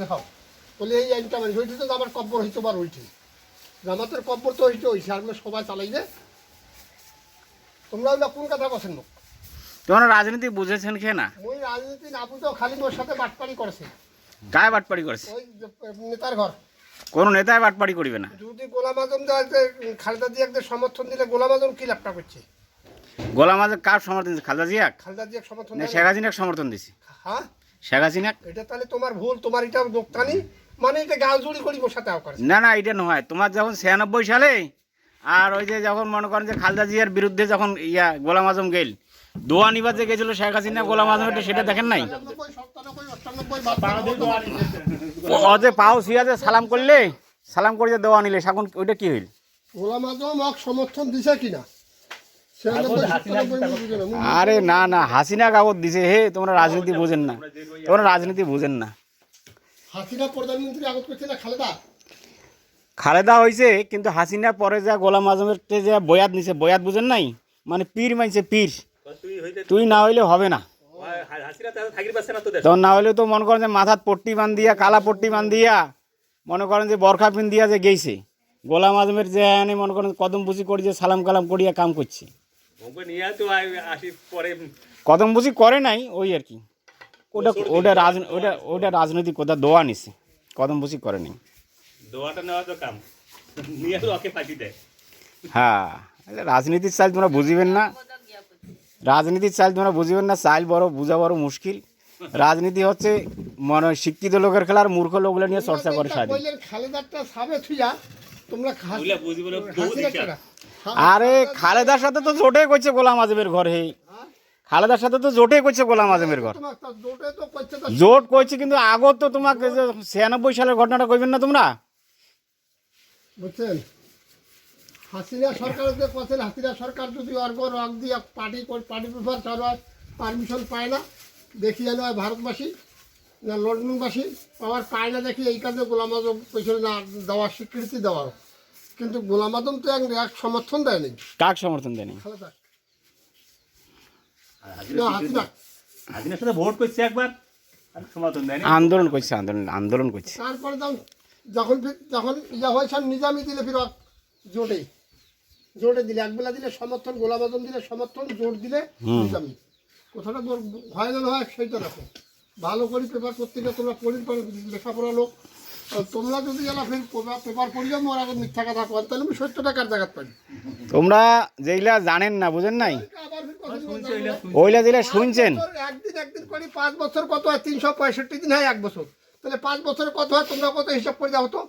দেখাও। বলে এই আইনটা মানে হইতে তো আমার কব্বর হইতে পার হইছে জামাতের কব্বর তো হইতে হইছে আমরা সবাই চালাই যে। তোমরা ওইটা কোন কথা বসেন না তোমরা রাজনীতি বুঝেছেন খেয়ে না? ওই রাজনীতি না বুঝেও খালি মোর সাথে বাটপাড়ি করেছে। গায়ে বাটপাড়ি করেছে? ওই নেতার ঘর। কোনো নেতায় বাটপাড়ি করিবে না। যদি গোলাম আজম খালেদা জিয়াকে সমর্থন দিলে গোলাম আজম কি লাভটা করছে? গোলাম আজম কার সমর্থন দিচ্ছে খালদা জিয়াক খালেদা জিয়াকে সমর্থন? শেখ হাসিনাক সমর্থন দিছি। হ্যাঁ? শেখ এটা তাহলে তোমার ভুল তোমার এটা দোকানি মানে এটা গাল জুড়ি করি মোর করে। না না এটা নয়। তোমার যখন ছিয়ানব্বই সালে আর ওই যে যখন মনে করেন যে খালদা জিয়ার বিরুদ্ধে যখন ইয়া গোলাম আজম গেল দোয়া নিবার যে গেছিল শেখ হাসিনা গোলাম আজম এটা সেটা দেখেন নাই? যে পাও সিয়াজে সালাম করলে সালাম করে যে দেওয়া নিলে এখন ওইটা কি হইল? গোলাম আজম সমর্থন দিছে কিনা ছিয়ানব্বই সাতানব্বই আমি বুঝি না। মুই- আরে না না হাসিনা কাগজ দিছে হে তোমরা রাজনীতি বোঝেন না। তোমরা রাজনীতি বোঝেন না। হাসিনা প্রধানমন্ত্রী আগত করছে না খালেদা? খালেদা হয়েছে কিন্তু হাসিনা পরে যা গোলাম আজমের তে যে বয়াত নিছে বয়াত বুঝেন নাই? মানে পীর মানছে পীর। তুই না হইলে হবে না। পাচ্ছে না তখন না হইলে তো মনে করেন যে মাথাত পট্টি বান্ধিয়া কালা পট্টি বান্ধিয়া মনে করেন যে বরখা পিন্দিয়া যে গেছে গোলাম আজমের যে মনে করেন কদম বুঝি করে যে সালাম কালাম করিয়া কাম করছে। কদম বুঝি করে নাই ওই আর কি। ওটা ওটা রাজ ওটা ওটা রাজনৈতিক কথা দোয়া নিছে। কদম বুঝি করে নাই। দোয়াটা নেওয়া তো কাম। নিয়ে ওকে ফাঁকি দেয় হ্যাঁ আরে রাজনীতির চাল তোমরা বুঝিবেন না। রাজনীতির চাল তোমরা বুঝিবেন না চাল বড় বুঝা বড় মুশকিল। রাজনীতি হচ্ছে মনে হয় শিক্ষিত লোকের খেলা আর মূর্খ লোকগুলো নিয়ে চর্চা করে সারাদিন বললেন খালেদারটা সাবে থুইয়া তোমরা আরে খালেদার সাথে তো জোটে করছে গোলাম আজমের ঘর হে খালেদার সাথে তো জোটে করছে গোলাম আজমের ঘর। জোটে করছে কিন্তু আগত তো তোমাকে ছিয়ানব্বই সালের ঘটনাটা কইবেন না তোমরা? বুঝছেন? হাসিনা সরকার যে করছেন, হাসিনা সরকার যদি অর্গ রং দিয়ে পার্টি পার্টি পেপার চালায় পারমিশন পায় না দেখি যেন ভারতবাসী না লন্ডনবাসী পাওয়ার পায় না দেখি এই কাজে গোলাম আজম পেছনে না দেওয়ার স্বীকৃতি দেওয়ার কিন্তু গোলাম আজম তো এক এক সমর্থন দেয়নি। কাক সমর্থন দেয়নি? খালেদা না হাসিনা। হাসিনার সাথে ভোট করছে একবার সমর্থন দেয়নি? আন্দোলন করছে আন্দোলন আন্দোলন করছে। তারপরে যখন যখন ইয়া হয়েছে নিজামি দিলে ফির জোটে। জোটে দিলে একবেলা দিলে সমর্থন গোলাম আজম দিলে সমর্থন জোট দিলে নিজামি। কোথাটা তোর হয় না হয় সেইটা রাখো ভালো করে পেপার পত্রিকা তোমরা পড়ি পড়ে লেখাপড়া লোক। তোমরা যদি এলা ফির পেপার- পেপার পড়িও মোর আগে মিথ্যা কথা কন তাহলে আমি সত্য টাকার জায়গাত পারি তোমরা যেগুলা জানেন না বুঝেন নাই? আবার কথা বলব। ওইলা যেগুলা শুনছেন। একদিন একদিন করে পাঁচ বছর কত হয়? তিনশো পঁয়ষট্টি দিন হয় এক বছর। তাহলে পাঁচ বছরে কত হয়? তোমরা কত হিসাব করে দাও তো।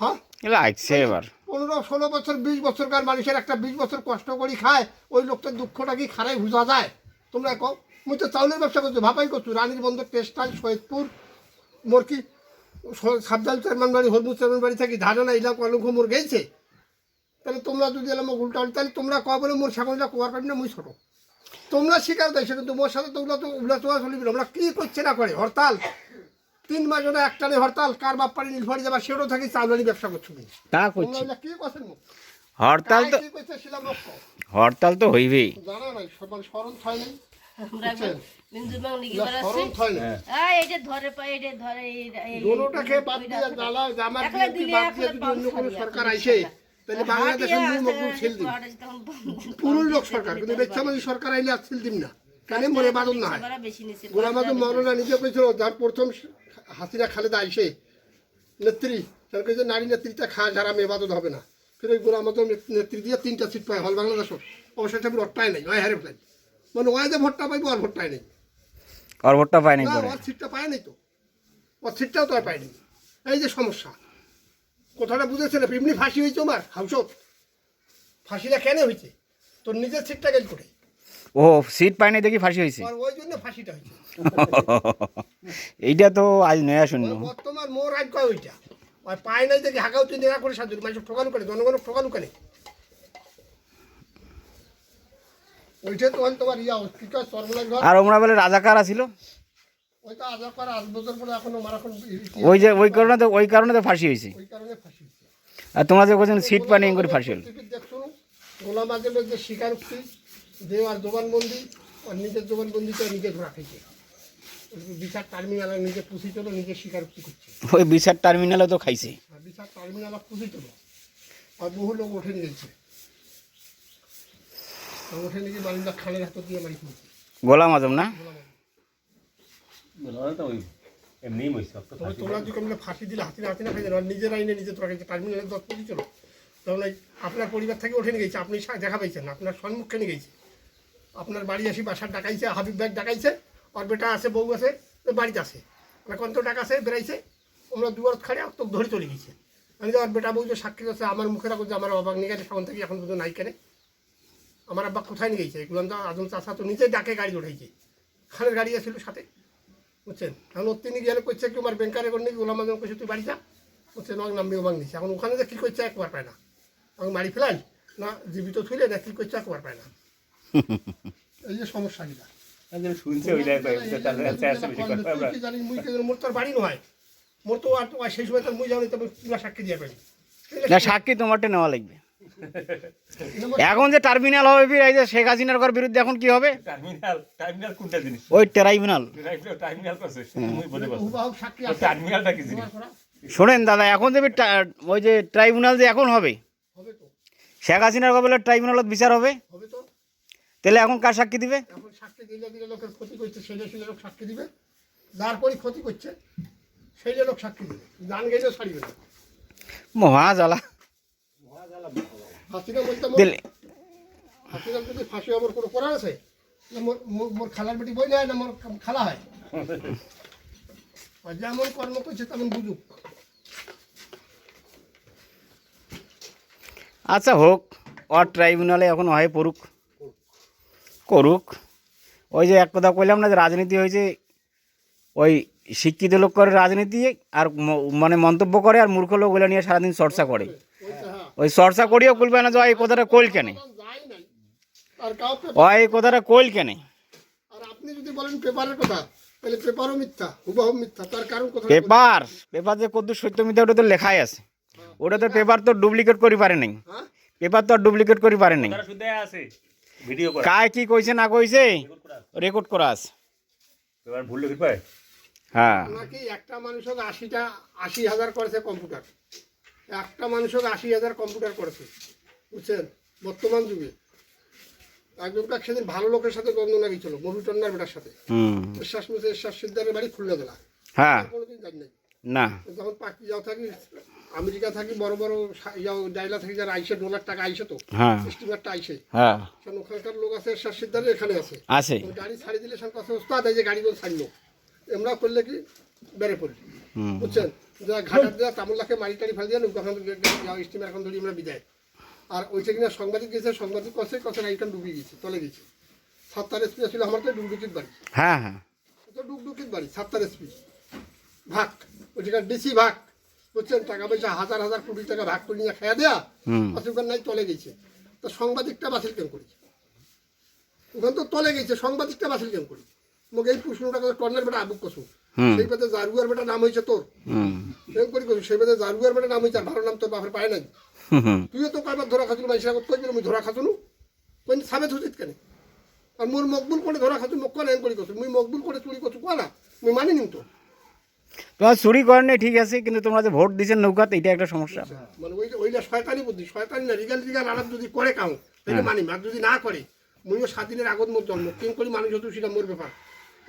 হ্যাঁ? আইছে এবার। পনেরো ষোলো বছর বিশ বছরকার মানুষের একটা বিশ বছর কষ্ট করি খায় ওই লোকটার দুঃখটা কি খারাই বোঝা যায়? তোমরা কও মুই তো চাউলের ব্যবসা করছ ভাপাই করছ রানীর বন্দর টেস্টাইল সৈয়দপুর মোর কি সাবজাল চেয়ারম্যান বাড়ি হরমুজ চেয়ারম্যান বাড়ি থাকি ধারণা ইলাক অলঙ্ঘ মোর গেছে তাহলে তোমরা যদি এলাম উল্টা উল্টা তাহলে তোমরা কয়া বলে মোর সাগরটা কোয়ার পারবি না মুই ছোটো। তোমরা স্বীকার দেয় কিন্তু মোর সাথে তোমরা তো উল্লা তোলা চলিবি না। আমরা কি করছে না করে? হরতাল। তিন মাস ধরে একটানে হরতাল কার বাপ পাড়ি নীলফাড়ি যাবা সেটাও থাকি চাউলারি ব্যবসা করছ তা তোমরা করছে কি করছেন হরতাল তো? হরতাল তো হইবেই। জানা নাই সবার স্মরণ হয় নাই। হয়। সরকার আইসে তাহলে হাতিয়া বাংলাদেশের মূল মকবুল ছিল দিন পাহাড়ে লোক সরকার কিন্তু বেচ্ছামাজি সরকার আইলে আর ছিল দিন না। কেন মরে বাদন না হয়। সবারা বেশি গোলাম আজম মৌলানা নিজে পেয়েছিল যার প্রথম হাসিনা খালেদা আইসে নেত্রী তার নারী নেত্রীটা খা যারা মেবাদত হবে না। কিন্তু ওই গোলাম আজম নেত্রী দিয়ে তিনটা সিট পায় হল বাংলাদেশও অবশ্যই আমি নেই ফেলাই মানে ওই যে ভোটটা পাইবো আর ভোটটাই নেই। আর ভোটটা পায়নি না পরে? ওর সিটটা পায় নাই তো। ওর সিটটাও তো আর পায়নি এই যে সমস্যা। কথাটা বুঝেছে না? এমনি ফাঁসি হয়েছে আমার হাউসত ফাঁসিটা কেন হয়েছে? তোর নিজের সিটটা গেল করে ও সিট পায়নি দেখি ফাঁসি হয়েছে। ওই জন্য ফাঁসিটা হয়েছে। এইটা তো আজ নয়া শূন্য। বর্তমান মোর আজ কয় ওইটা? ওই পায় নাই দেখি হাগাও তুই নেড়া করে সাজুর মানুষ ঠকানো করে জনগণের ঠকানো করে। ওইটা তোমার ইয়া কি কয় সর্বনাশ আর ওমরা বলে রাজাকার ওইটা করে আট বছর পরে এখনও ওই যে ওই কারণে তো ওই কারণে তো ফাঁসি হয়েছে। ওই কারণে ফাঁসি আর তোমরা যে বলছেন সিট পায়নি করে ফাঁসি হলো। দেখছ গোলাম আজমের যে স্বীকারোক্তি দেওয়ার জবানবন্দি আর নিজের নিজে বিচার টার্মিনাল নিজে পুষি চলো নিজে স্বীকারোক্তি করছে। ওই বিচার টার্মিনালে তো খাইছে। বিচার টার্মিনাল পুষি চলো আর বহু লোক উঠে নিয়ে হাত দিয়ে মারি গোলাম আজম না? তোমরা যদি কেমন ফাঁসি দিলে হাতি না হাতি না খাই দেন নিজের আইনে নিজে তোরা গেছে টার্মিনালের দশ পুষি চলো। তখন আপনার পরিবার থেকে ওঠে নিয়ে গেছে আপনি দেখা পাইছেন আপনার সম্মুখে নিয়ে গেছে। আপনার বাড়ি আসি বাসার ডাকাইছে হাবিব ব্যাগ ডাকাইছে আর বেটা আছে বউ আছে বাড়িতে আছে। মানে কত টাকা আছে বেড়াইছে। আমরা দুয়ার খাড়ে তো ধরে চলে গেছে। আমি আর বেটা বউ যে সাক্ষী আছে আমার মুখে রাখো যে আমার অবাক নিয়ে গেছে তখন থেকে এখন পর্যন্ত নাই কেনে। আমার আব্বা কোথায় নিয়ে গেছে? এগুলো তো আদম চাষা তো নিজে ডাকে গাড়ি উঠাইছে। খানের গাড়ি আছিল সাথে। বুঝছেন? এখন ওর তিনি গেলে করছে কি আমার ব্যাংকারে করে নাকি গোলাম আজম করছে তুই বাড়ি যা। বুঝছেন? ওর নাম ওবাং নিছে এখন ওখানে যে কী করছে একবার পায় না। এখন বাড়ি ফেলাই না জীবিত থুলে না কী করছে একবার পায় না। এই যে সমস্যা গিলা আমি শুনছি ওই জায়গায় তাহলে আছে আছে বেশি কথা আমরা। তুই কি জানিস মুই মোর তোর বাড়ি নয়। মোর তো আর তো আর সেই সময় তোর মুই জানি তবে সাক্ষী দিয়ে পারি না সাক্ষী তোমারটা নেওয়া লাগবে। এখন যে টার্মিনাল হবে ফির এই যে শেখ হাসিনার ঘর বিরুদ্ধে এখন কি হবে? টার্মিনাল টার্মিনাল কোনটা জিনিস? ওই ট্রাইব্যুনাল টার্মিনাল করছে টার্মিনালটা কি জিনিস? শোনেন দাদা এখন যে ওই যে ট্রাইব্যুনাল যে এখন হবে হবে তো। শেখ হাসিনার কবলে ট্রাইব্যুনালত বিচার হবে? হবে তাহলে এখন কার সাক্ষী দিবে? লোকের ক্ষতি করছে সেই সেই লোক সাক্ষী দিবে। যার পরই ক্ষতি করছে সেই লোক সাক্ষী দিবে। গান গেলেও ছাড়িবে মহা জ্বালা। হাসিনা বলতে হাসিনা যদি ফাঁসি আমার কোনো করার আছে মোর- মোর- মোর খালার বেটি বই নেয় না মোর খালা হয়? যেমন কর্ম করছে তেমন বুঝুক। আচ্ছা হোক ওর ট্রাইব্যুনালে এখন হয় পড়ুক। করুক। ওই যে এক কথা কইলাম না যে রাজনীতি হয়েছে ওই শিক্ষিত লোক করে রাজনীতি আর মানে মন্তব্য করে আর মূর্খ লোক ওগুলো নিয়ে সারাদিন চর্চা করে। ওই চর্চা করিও বলবে না যে ওই কথাটা কইল কেন? আর এই কথাটা কইল কেন? আর আপনি যদি বলেন পেপারের কথা তাহলে পেপারও মিথ্যা হুবাহু মিথ্যা তার কারণ কথা পেপার পেপার যে কত সত্য মিথ্যা ওটা তো লেখাই আছে। ওটা তো পেপার তো ডুপ্লিকেট করি পারে নাই। হ্যাঁ? পেপার তো ডুপ্লিকেট করি পারে নাই। আছে ভিডিও করা। কায় কি কইছে না কইছে রেকর্ড করা আছে। এবার ভুল লিখে পায়? হ্যাঁ। নাকি একটা মানুষক আশিটা আশি হাজার করেছে কম্পিউটার? একটা মানুষক আশি হাজার কম্পিউটার করেছে বুঝছেন? বর্তমান যুগে। একজনটা সেদিন ভালো লোকের সাথে দ্বন্দ্ব লাগিয়েছিল মবি টন্নার বেটার সাথে। বিশ্বাস মিশে বিশ্বাস সিদ্ধারের বাড়ি খুলনা জেলা। হ্যাঁ। কোনোদিন জানি নাই। না। যখন পাকি যাও থাকি আমেরিকা থাকি বড় বড় ডাইলা থাকি যারা আইসে ডলার টাকা আইসে তো। হ্যাঁ। স্টিমারটা আইসে। হ্যাঁ। ওখানকার লোক আছে এরশাদ সিদ্ধারে এখানে আছে। আছে। গাড়ি ছাড়ি দিলে সব কথা ওস্তাদ এই যে গাড়িগুলো ছাড়লো। আমরা করলে কি? বেড়ে পড়ি। বুঝছেন? ঘাটার দেওয়া তামুল্লাকে মারি টাড়ি ফেলে দিয়ে নৌকা স্টিমার এখন ধরি আমরা বিদায়। আর ওইটা কিনা সাংবাদিক গেছে সাংবাদিক কষে কষে গাড়িটা ডুবে গেছে তলে গেছে সাতটার এসপি ছিল আমার তো ডুবডুকির বাড়ি। হ্যাঁ হ্যাঁ। তো ডুবডুকির বাড়ি সাতটার এসপি ভাগ ওইখানে ডিসি ভাগ। বুঝছেন টাকা পয়সা হাজার হাজার কোটি টাকা ভাগ করে নিয়ে খেয়া দেয়া অসুবিধার নাই তলে গেছে তো সাংবাদিকটা বাতিল কেন করি ওখানে তো তলে গেছে সাংবাদিকটা বাতিল কেন করি মোক এই প্রশ্নটা কথা টর্নের বেটা আবুক কসু হুম। সেই পাতে জারুয়ার বেটা নাম হয়েছে তোর। হুম। এরকম করি সেই পাতে জারুয়ার বেটা নাম হয়েছে আর ভালো নাম তোর বাপের পায় নাই। তুইও তো কয়বার ধরা খাতুন মুই ধরা খাতুনু। কই কেন? আর মোর মকবুল করে ধরা খাতুন মোক কোন করি মুই মকবুল করে চুরি করছু কোয়া না মুই মানি নিম তো। তোমার চুরি করেন নাই, ঠিক আছে কিন্তু তোমরা যে ভোট দিচ্ছেন নৌকাতে এটা একটা সমস্যা। মানে ওই ওইটা শয়তানি বুদ্ধি শয়তানি না রিগাল রিগাল আলাপ যদি করে কাউ তাহলে মানি আর যদি না করে মুইও সাত দিনের আগত মোর জন্ম কেন করি মানুষ হতো সেটা মোর ব্যাপার।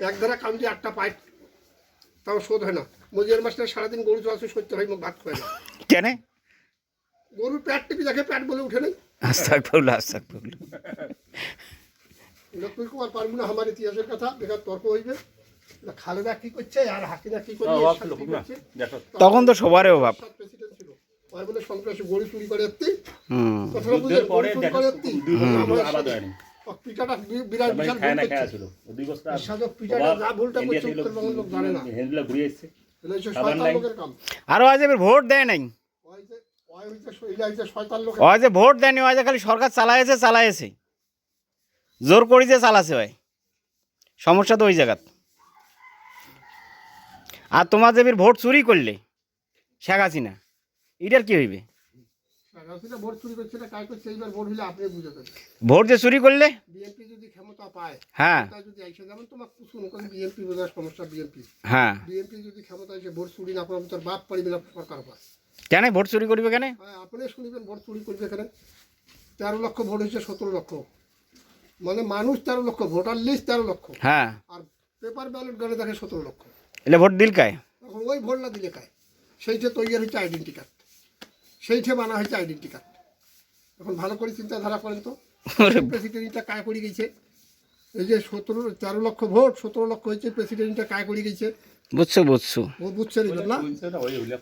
এক ধারা কাম দিয়ে আটটা পাইট তাও শোধ হয় না। সারাদিন গরু চলাচল সত্যি হয় ভাত খায় না। কেন? গরুর প্যাট টিপি দেখে প্যাট বলে উঠে নেই। আস্তাক পাবলো আস্তাক পাবলো তুই কুমার পারব না আমার ইতিহাসের কথা বেকার তর্ক হইবে। না খালেদা কি করছে আর হাকিনা কি করছে? দেখো। তখন তো সবারই অভাব। এরশাদ প্রেসিডেন্ট ছিল। আর বলে সন্ত্রাসী গরু চুরি করে কথাটা বুঝলে পরে গরু চুরি করে বি- বিরাট বিশাল খায় না খায় ছিল দুই বছর এরশাদও যা ভুলটা করছে উত্তরবঙ্গের লোক জানে না। হেন্ডলা ঘুরে এসছে। এগুলো হচ্ছে আবার শয়তান নাই। লোকের কাম। আরও আজ এবার ভোট দেয় নাই। ওই যে ভোট দেয়নি ওই যে খালি সরকার চালাইছে চালাইছে। জোর করি যে চালাছে ভাই। সমস্যা তো ওই জায়গাত। আর তোমার যে ভোট চুরি করলে শেখ হাসিনা এটার কি হইবে? ভোট চুরি করছে না কাজ করছে এইবার ভোট হলে আপনি বুঝে ভোট যে চুরি করলে? বিএনপি যদি ক্ষমতা পায় হ্যাঁ। হ্যাঁ। কেন ভোট চুরি করবে কেন? হ্যাঁ আপনি শুনবেন ভোট চুরি করবে এখানে তেরো লক্ষ ভোট হয়েছে সতেরো লক্ষ। মানে মানুষ তেরো লক্ষ ভোটার লিস্ট তেরো লক্ষ। হ্যাঁ। আর পেপার ব্যালট গণে দেখে সতেরো লক্ষ। এলে ভোট দিল কায়? ওই ভোট না দিলে কায়? সেই যে তৈরি হয়েছে আইডেন্টি কার্ড সেইটা বানা হয়েছে আইডেন্টি কার্ড এখন ভালো করে চিন্তাধারা করেন তো। প্রেসিডেন্টটা কায় করে গেছে। এই যে সতেরো তেরো লক্ষ ভোট সতেরো লক্ষ হয়েছে প্রেসিডেন্টটা কায় করে গেছে। বুঝছ বুঝছ। ও না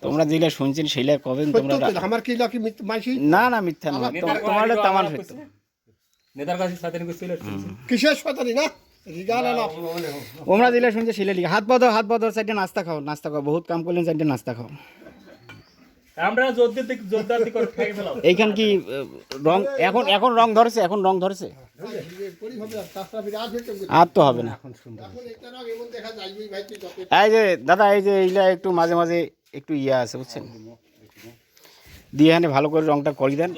তোমরা যেগুলা শুনছেন সেইলা কবেন তোমরা আমার কি লাকি মাইসি? না না মিথ্যা না। তোমার তামান সত্য নেতার কাছে সাথে করছিল কিসের শতানি না? আলাপ তোমরা শুনছে সেইলা লিখে। হাত পাতো হাত পাতো চারটে নাস্তা খাও নাস্তা খাও। বহুত কাম করলেন চারটে নাস্তা খাও। আমরা করে ফেলাম। এইখান কি রং এখন এখন রং ধরেছে এখন রং ধরেছে? আর তো হবে না। এই যে দাদা এই যে এইগুলা একটু মাঝে মাঝে একটু ইয়ে আছে বুঝছেন? দিয়ে এখানে ভালো করে রংটা করে দেন।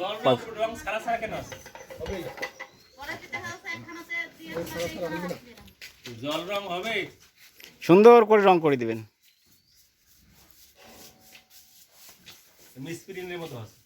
সুন্দর করে রং করে দিবেন। মিসপ্রিন্টের মতো আছে।